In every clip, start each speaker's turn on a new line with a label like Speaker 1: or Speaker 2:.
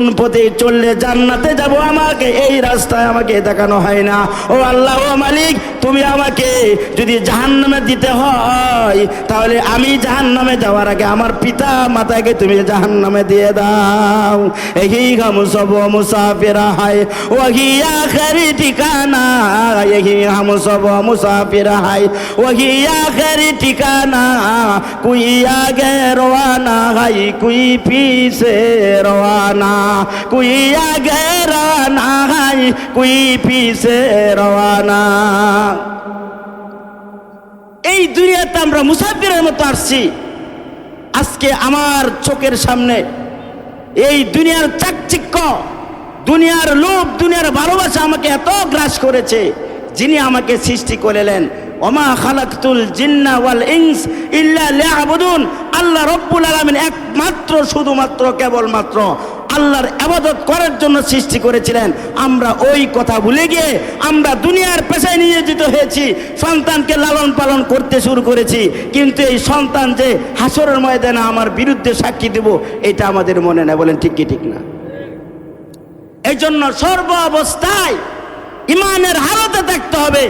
Speaker 1: কোন পথে চললে জান্নাতে যাব? আমাকে এই রাস্তায় আমাকে দেখানো হয় না। ও আল্লাহ, ও মালিক, তুমি আমাকে যদি জাহান দিতে হয়, তাহলে আমি জাহান্নামে যাওয়ার আগে আমার পিতা মাতাকে তুমি জাহান দিয়ে দাও। এহি গম সব মুসাফিরা হায় ওহিয়া খারি ঠিকানা, এহি হাম সব মুসাফিরা হায় ওহিয়া খারি ঠিকানা, কুই আগে রওয়ানা হাই কুই পিছে রওয়ানা। কুই আগে রানাই কুই পিছে রানা এই দুনিয়াতে আমরা মুসাফিরের মতো আসছি। আজকে আমার চোখের সামনে এই দুনিয়ার চাকচিক্য, দুনিয়ার লোভ, দুনিয়ার ভালোবাসা আমাকে এত গ্রাস করেছে, যিনি আমাকে সৃষ্টি করলেন। ওমা খালাকতুল জিন্না ওয়াল ইংস ইল্লা আল্লাহ রব্বুল আলমিন একমাত্র, শুধুমাত্র, কেবলমাত্র আল্লাহর আবাদত করার জন্য সৃষ্টি করেছিলেন। আমরা ওই কথা ভুলে গিয়ে আমরা দুনিয়ার পেশায় নিয়োজিত হয়েছি, সন্তানকে লালন পালন করতে শুরু করেছি। কিন্তু এই সন্তান যে হাসরের ময়দানে আমার বিরুদ্ধে সাক্ষী দেব, এটা আমাদের মনে নেই, বলেন ঠিক কি, ঠিক না? এই জন্য সর্ব অবস্থায় ইমানের হালতে থাকতে হবে।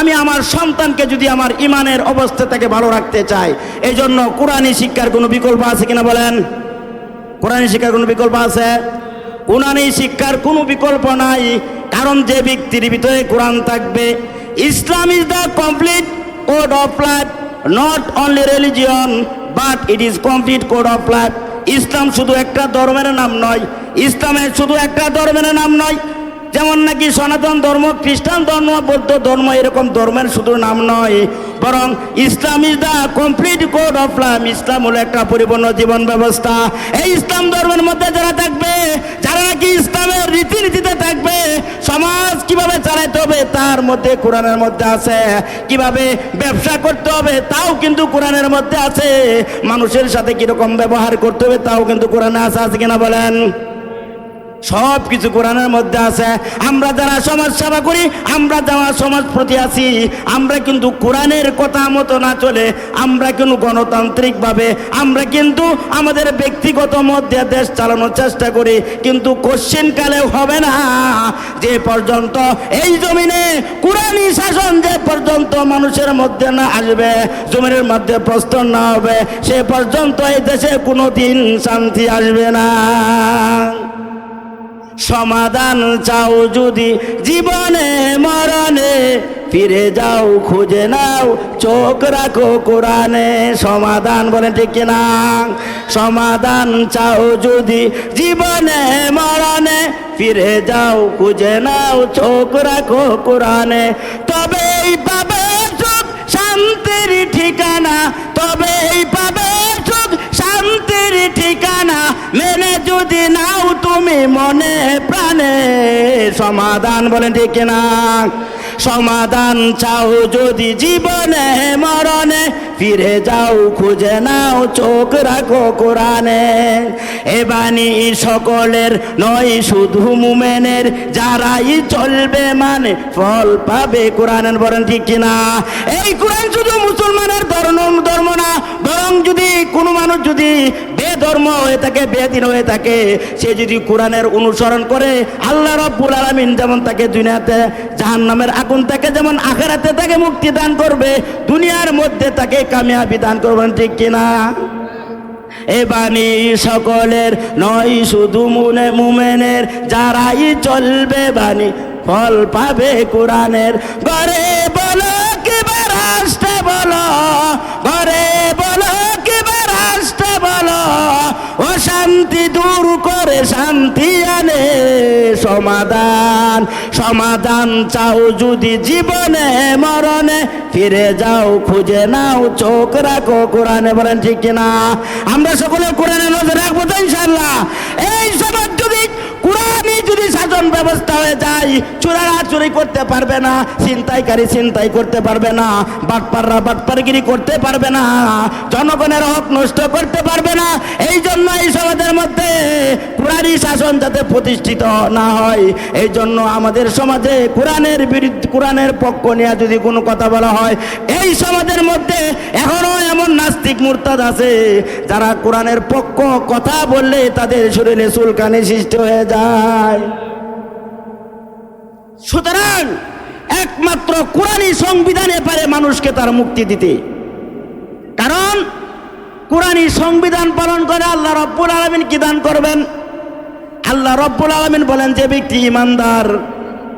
Speaker 1: আমি আমার সন্তানকে যদি আমার ইমানের অবস্থা থেকে ভালো রাখতে চাই এই জন্য কোরআনী শিক্ষার কোনো বিকল্প আছে কিনা বলেন? কোরআনী শিক্ষার কোনো বিকল্প আছে? কোরআনী শিক্ষার কোনো বিকল্প নাই, কারণ যে ব্যক্তির ভিতরে কোরআন থাকবে, Islam is the complete code of life not only religion but it is complete code of life ইসলাম শুধু একটা ধর্মের নাম নয় ইসলামের শুধু একটা ধর্মের নাম নয় যেমন নাকি সনাতন ধর্ম, খ্রিস্টান ধর্ম, বৌদ্ধ ধর্ম, এরকম ধর্মের শুধু নাম নয়, বরং Islam is the complete code of life ইসলাম হলো একটা পরিপূর্ণ জীবন ব্যবস্থা। এই ইসলাম ধর্মের মধ্যে যারা থাকবে, যারা নাকি ইসলামের রীতিনীতিতে থাকবে, সমাজ কীভাবে চালাতে হবে, তার মধ্যে কোরআনের মধ্যে আছে। কীভাবে ব্যবসা করতে হবে, তাও কিন্তু কোরআনের মধ্যে আছে। মানুষের সাথে কীরকম ব্যবহার করতে হবে, তাও কিন্তু কোরআনে আছে আছে কিনা বলেন? সব কিছু কোরআনের মধ্যে আছে। আমরা যারা সমাজ সেবা করি, আমরা যারা সমাজ প্রতি আছি, আমরা কিন্তু কোরআনের কথা মতো না চলে, আমরা কিন্তু গণতান্ত্রিকভাবে, আমরা কিন্তু আমাদের ব্যক্তিগত মধ্যে দেশ চালানোর চেষ্টা করি, কিন্তু কোশ্চেন হবে না। যে পর্যন্ত এই জমিনে কোরআনী শাসন যে পর্যন্ত মানুষের মধ্যে না আসবে, জমিনের মধ্যে প্রস্তর না হবে, সে পর্যন্ত এই দেশে কোনো দিন শান্তি আসবে না। সমাধান চাও যদি জীবনে মরণে। ফিরে যাও, খুঁজে নাও, চোখ রাখো কোরআনে। সমাধান বলে ঠিক কিনা সমাধান চাও যদি জীবনে মরণে। ফিরে যাও, খুঁজে নাও, চোখ রাখো কোরআনে। তবেই পাবে সুখ, শান্তির ঠিকানা। তবেই পাবে সুখ, শান্তির ঠিকানা। মেনে যদি নাও তুমি মনে প্রাণে সমাধান বলেন ঠিক না সমাধান চাও যদি জীবনে মরণে, ফিরে যাও, খুঁজে নাও, চোখ রাখো কোরআনে। এ বাণী সকলের নয়, শুধু মুমেনের, যারাই চলবে মানে ফল পাবে কোরআনের বলেন ঠিক কিনা? এই কোরআন শুধু মুসলমানের ধর্ম ধর্ম না, বরং যদি কোনো মানুষ যদি বেধর্ম হয়ে থাকে বেদিন হয়ে থাকে, সে যদি কোরআনের অনুসরণ করে, আল্লাহ রব্বুল আলমিন যেমন তাকে দুনিয়াতে, জাহান্নামের আগুন থেকে যেমন আখেরাতে তাকে মুক্তি দান করবে, দুনিয়ার মধ্যে তাকে কামিয়াবি দান করবেন, ঠিক কিনা? এ বাণী সকলের নয়, শুধু মুনে মুমেনের, যারাই চলবে বাণী, ফল পাবে কোরআনের। ঘরে বলো কিবা রাষ্ট্রে ও শান্তি দূর করে শান্তি আনে সমাধান। সমাধান চাও যদি জীবনে মরণে, ফিরে যাও, খুঁজে নাও, চোখ রাখো কোরআনে বলেন ঠিক কিনা? আমরা সকলে কোরআনে নজর রাখব তো ইনশাল্লাহ এই সমাজ শাসন ব্যবস্থা হয়ে যায়। চোরারা চুরি করতে পারবে না, ছিনতাইকারী ছিনতাই করতে পারবে না, বাটপাররা বাটপারগিরি করতে পারবে না, জনগণের হক নষ্ট করতে পারবে না। এই জন্য এই সমাজের মধ্যে কোরআনই শাসন যাতে প্রতিষ্ঠিত না হয়, এই জন্য আমাদের সমাজে কোরআনের বিরুদ্ধে কোরআনের পক্ষ নিয়ে যদি কোনো কথা বলা হয়, এই সমাজের মধ্যে এখনও এমন নাস্তিক মুরতাদ আছে, যারা কোরআনের পক্ষ কথা বললে তাদের শরীরে চুলকানি সৃষ্টি হয়ে যায়। সুতরাং একমাত্র কোরআনই সংবিধানে পারে মানুষকে তার মুক্তি দিতে। কারণ কোরআনই সংবিধান পালন করে আল্লাহ রব্বুল আলমিন কি দান করবেন? আল্লাহ রব্বুল আলমিন বলেন, যে ব্যক্তি ইমানদার,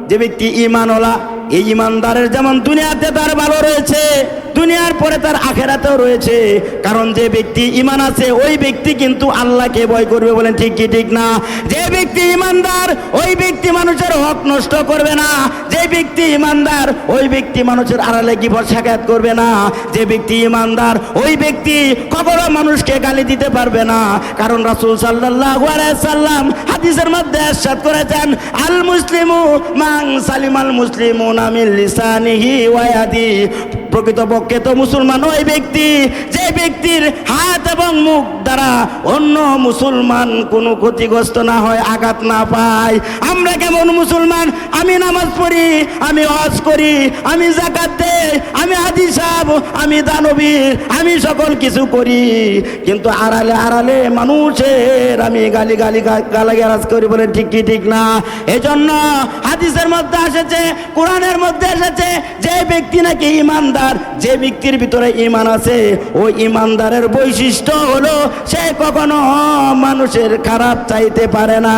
Speaker 1: যে ব্যক্তি ইমানওয়ালা, এই ইমানদারের যেমন দুনিয়াতে তার ভালো রয়েছে দুনিয়ার পরে তার আখেরাতেও রয়েছে। কারণ যে ব্যক্তি ইমান আছে, ওই ব্যক্তি কিন্তু আল্লাহকে ভয় করবে বলেন ঠিক কি, ঠিক না? যে ব্যক্তি ইমানদার ওই ব্যক্তি মানুষের হক নষ্ট করবে না। যে ব্যক্তি ইমানদার ওই ব্যক্তি মানুষের আড়ালে কি সাক্ষাৎ করবে না। যে ব্যক্তি ইমানদার ওই ব্যক্তি কখনো মানুষকে গালি দিতে পারবে না। কারণ রাসূল আলাইহি সাল্লাম হাদিসের মধ্যে ইরশাদ করেছেন, আল মুসলিমু মান সালিমাল মুসলিমুনা মিন লিসানিহি ওয়া ইয়াদি। প্রকৃতপক্ষে তো মুসলমান ওই ব্যক্তি, যে ব্যক্তির হাত এবং মুখ দ্বারা অন্য মুসলমান কোনো ক্ষতিগ্রস্ত না হয়, আঘাত না পায়। আমরা কেমন মুসলমান? আমি নামাজ পড়ি, আমি হজ করি, আমি জাকাত দেই, আমি হাদিস সাহেব, আমি দানবীর, আমি সকল কিছু করি। কিন্তু আড়ালে আড়ালে মানুষের আমি গালি গালি গালা গালাজ করি বলে ঠিক কি, ঠিক না। এজন্য হাদিসের মধ্যে এসেছে, কোরআনের মধ্যে এসেছে, যে ব্যক্তি নাকি ইমানদার যে ব্যক্তির ভিতরে ইমান আছে, ওই ইমানদারের বৈশিষ্ট্য হলো, সে কখনো মানুষের খারাপ চাইতে পারে না।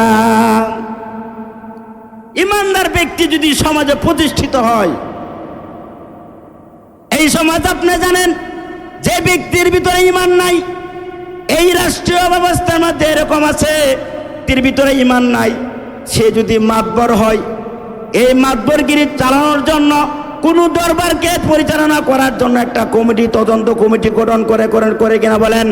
Speaker 1: ইমানদার ব্যক্তি যদি সমাজে প্রতিষ্ঠিত হয়, এই সমাজ আপনি জানেন, যে ব্যক্তির ভিতরে ইমান নাই, এই রাষ্ট্রীয় ব্যবস্থার মধ্যে এরকম আছে, ব্যক্তির ভিতরে ইমান নাই, সে যদি মাতবর হয়, এই মাতবরগিরি চালানোর জন্য কোনো দরবারকে পরিচালনা করার জন্য একটা কমিটি, তদন্ত কমিটি গঠন করে করেন করে কিনা বলেন?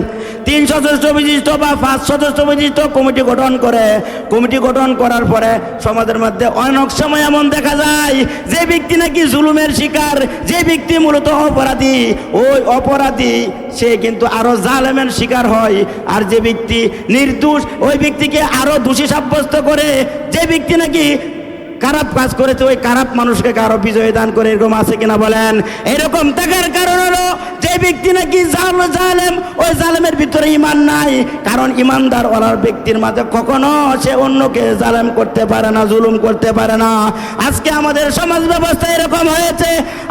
Speaker 1: তিন সদস্য বিশিষ্ট বা পাঁচ সদস্য বিশিষ্ট কমিটি গঠন করে। কমিটি গঠন করার পরে সমাজের মধ্যে অনেক সময় এমন দেখা যায়, যে ব্যক্তি নাকি জুলুমের শিকার, যে ব্যক্তি মূলত অপরাধী, ওই অপরাধী, সে কিন্তু আরও জালেমের শিকার হয়। আর যে ব্যক্তি নির্দোষ, ওই ব্যক্তিকে আরও দোষী সাব্যস্ত করে। যে ব্যক্তি নাকি খারাপ কাজ করেছে, ওই খারাপ মানুষকে কারও বিজয় দান করে এরকম আছে কিনা বলেন? এরকম থাকার কারণ হলো, যে ব্যক্তি নাকি জাল জালেম, ওই জালেমের ভিতরে ইমান নাই। কারণ ইমানদার ওলার ব্যক্তির মাঝে কখনো সে অন্যকে জালেম করতে পারে না, জুলুম করতে পারে না। আজকে আমাদের সমাজ ব্যবস্থা এরকম হয়েছে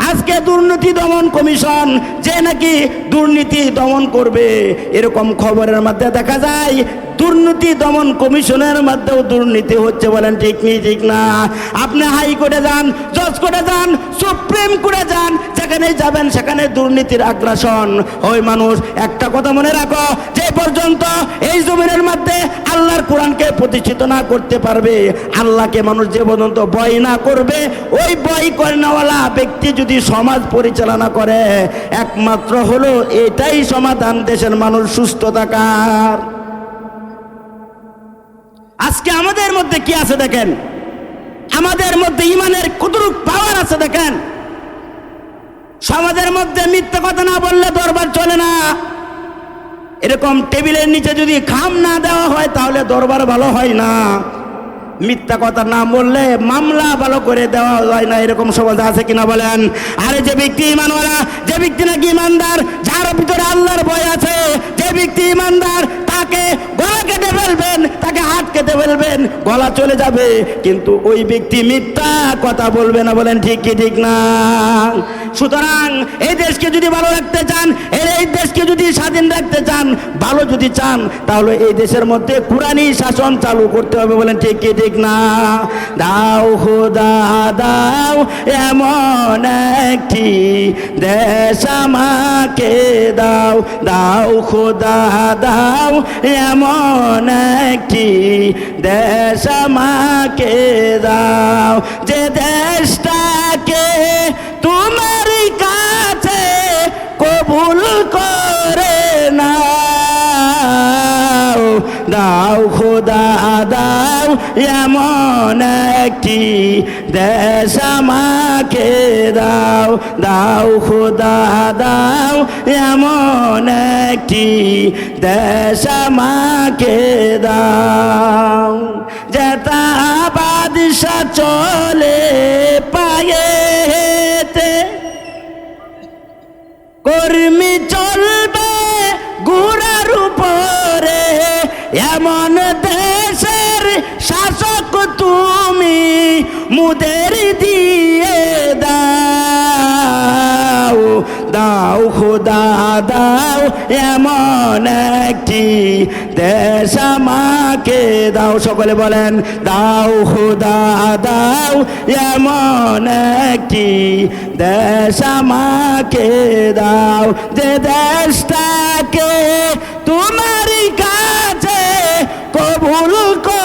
Speaker 1: আজকে দুর্নীতি দমন কমিশন যে নাকি দুর্নীতি দমন করবে, এরকম খবরের মধ্যে দেখা যায়, দুর্নীতি দমন কমিশনের মাধ্যমেও দুর্নীতি হচ্ছে বলেন ঠিক নেই, ঠিক না। আপনি হাইকোর্টে যান জজ কোর্টে যান, সুপ্রিম কোর্টে যান যেখানে যাবেন, সেখানে দুর্নীতির আগ্রাসন। ওই মানুষ, একটা কথা মনে রাখো, যে পর্যন্ত এই জমিনের মধ্যে আল্লাহর কোরআনকে প্রতিষ্ঠিত না করতে পারবে, আল্লাহকে মানুষ যে পর্যন্ত ভয় না করবে, ওই ভয় করেনাওয়ালা ব্যক্তি যদি সমাজ পরিচালনা করে, একমাত্র হলো এটাই সমাধান দেশের মানুষ সুস্থ থাকার। আজকে আমাদের মধ্যে কি আছে দেখেন? আমাদের মধ্যে ইমানের কতটুক পাওয়ার আছে দেখেন? সমাজের মধ্যে মিথ্যা কথা না বললে দরবার চলে না। এরকম টেবিলের নিচে যদি খাম না দেওয়া হয়, তাহলে দরবার ভালো হয় না। মিথ্যা কথা না বললে মামলা ভালো করে দেওয়া যায় না। এরকম সমাজ আছে কিনা বলেন? আরে যে ব্যক্তি ইমানওয়ালা, যে ব্যক্তি নাকি ইমানদার, যার ভিতরে আল্লাহর ভয় আছে, যে ব্যক্তি ইমানদার, তাকে গলা কেটে ফেলবেন, তাকে হাত কেটে ফেলবেন, গলা চলে যাবে। কিন্তু ওই ব্যক্তি মিথ্যা কথা বলবে না, বলেন ঠিক কি, ঠিক না। সুতরাং এই দেশকে যদি ভালো রাখতে চান এই দেশকে যদি স্বাধীন রাখতে চান, ভালো যদি চান, তাহলে এই দেশের মধ্যে কোরআনই শাসন চালু করতে হবে, বলেন ঠিক কি, ঠিক না। দাও খোদা, দাও এমন একটি দেশ আমাকে দাও দাও খোদা, দাও এমন একটি দেশ আমাকে দাও, যে দেশটাকে তোমার কাছে কবুল করে নাও। দাও খোদা, দাও এমন একটি দেশ আমাকে দাও। দাও দাও খোদা, দাও এমন একটি দেশ আমাকে দাও বাদশা চলে পায়েতে। কর্মী চলবে গুড়ার উপরে, এমন দেশের শাসক তুমি মুদের দিয়ে দাও, এমন একটি দেশ আমাকে দাও। সকলে বলেন, দাও খুদা দাও, এমন একটি দেশ আমাকে দাও। যে দেশটাকে তোমারই কাছে কবুল কর